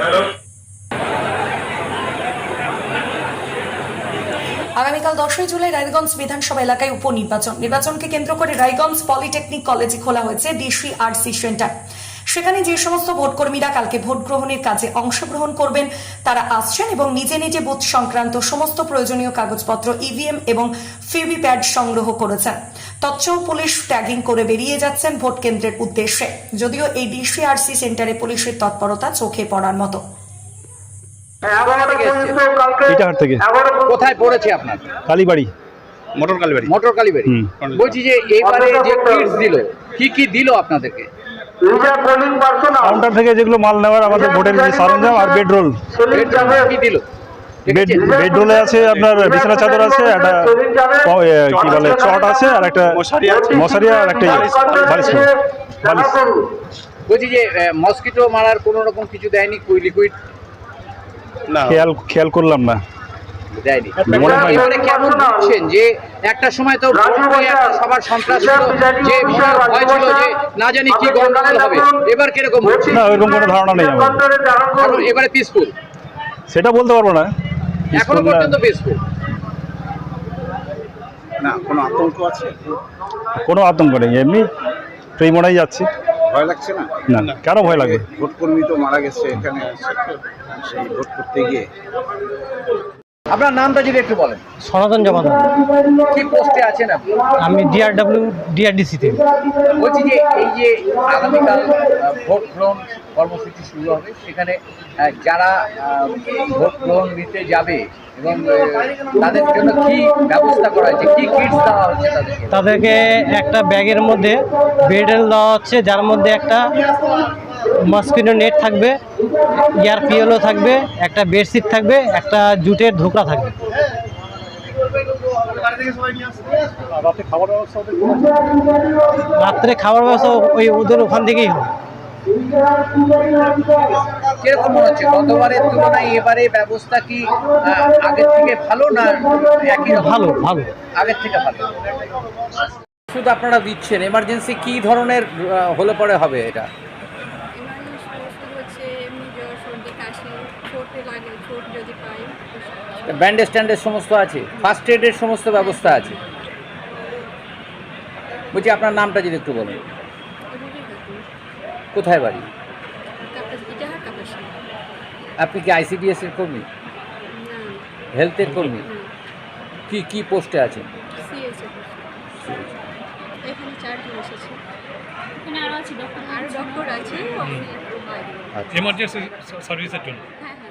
Hello? আগামীকাল দশই জুলাই রায়গঞ্জ বিধানসভা এলাকায় উপনির্বাচন। নির্বাচনকে কেন্দ্র করে রায়গঞ্জ পলিটেকনিক কলেজে খোলা হয়েছে ডিসি আরসি সেন্টার। সেখানে যে সমস্ত ভোটকর্মীরা কালকে ভোট গ্রহণের কাজে অংশগ্রহণ করবেন তারা আসছেন এবং নিজে নিজে বুথ সংক্রান্ত সমস্ত প্রয়োজনীয় কাগজপত্র ইভিএম এবং প্যাড সংগ্রহ করেছেন। তৎসহ পুলিশ ট্যাগিং করে বেরিয়ে যাচ্ছেন ভোট কেন্দ্রের উদ্দেশ্যে। যদিও এই ডিসিআরসি সেন্টারে পুলিশের তৎপরতা চোখে পড়ার মতো। ইটাহার থেকে। কোথায় পড়েছে আপনার? কালীবাড়ি। মোটর কালীবাড়ি। মোটর কালীবাড়ি। বলছি যে এইবারে যে কিটস দিল কি কি দিল আপনাদেরকে? কাউন্টার থেকে যেগুলো মাল নেওয়ার আমাদের ভোটের যে সরঞ্জাম আর বেডরোল বেডরোলে আছে আপনার বিছানা চাদর আছে একটা ক- বলে চট আছে আর একটা মশারি আর একটা বালিশ বালিশ বলছি যে মসকিটো মারার কোনো রকম কিছু দেয়নি কুই লিকুইড খেয়াল খেয়াল করলাম না। দেয়নি। মনে এবারে কেমন যে একটা সময় তো সবার সন্ত্রাস যে ভয় ছিল যে না জানি কি গন্ডগোল হবে। এবার কীরকম হচ্ছে? না ওইরকম কোনো ধারণা নেই আমার এবারে পিসফুল সেটা বলতে পারব না। এখনও পর্যন্ত পিসফুল না কোনো আতঙ্ক আছে? কোনো আতঙ্ক নেই এমনি ফ্রি মনেই যাচ্ছি। ভয় লাগছে না? না কেন ভয় লাগে? ভোট কর্মী তো মারা গেছে এখানে সেই ভোট করতে গিয়ে। আপনার নামটা যদি একটু বলেন। সনাতন জমাদার কি পোস্টে আছেন আপনি? আমি ডিআরডব্লিউ ডিআরডিসিতে বলছি যে এই যে আগামীকাল ভোট গ্রহণ কর্মসূচি শুরু হবে সেখানে যারা ভোট গ্রহণ দিতে যাবে এবং তাদের জন্য কি ব্যবস্থা করা হয়েছে কি কিটস দেওয়া হচ্ছে তাদেরকে? তাদেরকে একটা ব্যাগের মধ্যে বেডেল দেওয়া হচ্ছে যার মধ্যে একটা মসকিটো নেট থাকবে ইয়ার পিএলও থাকবে একটা বেডশিট থাকবে একটা জুটের ধোকরা থাকবে। রাত্রে খাবার ব্যবস্থা ওই ওদের ওখান থেকেই হবে। কীরকম মনে হচ্ছে? গতবারের তুলনায় এবারে ব্যবস্থা কি আগের থেকে ভালো না একই ভালো ভালো। আগের থেকে ভালো। শুধু আপনারা দিচ্ছেন। এমার্জেন্সি কি ধরনের হলে পরে হবে এটা? সর্দি কাশি ছোটে লাগে ছোট যদি পাই ব্যান্ডেজ ট্যান্ডেজ সমস্ত আছে? ফার্স্ট এডের সমস্ত ব্যবস্থা আছে? বলছি আপনার নামটা যদি একটু বলুন। কোথায় বাড়ি? কাপাস ইটাহার কাপাসি আপনি কি আইসিডিএস এর কর্মী? না হেলথের কর্মী? কি কি পোস্টে আছেন? এখানে চারজন এসেছে। এখানে আছে ডক্টর আর ডক্টর আছে আচ্ছা এমার্জেন্সি সার্ভিসের জন্য হ্যাঁ হ্যাঁ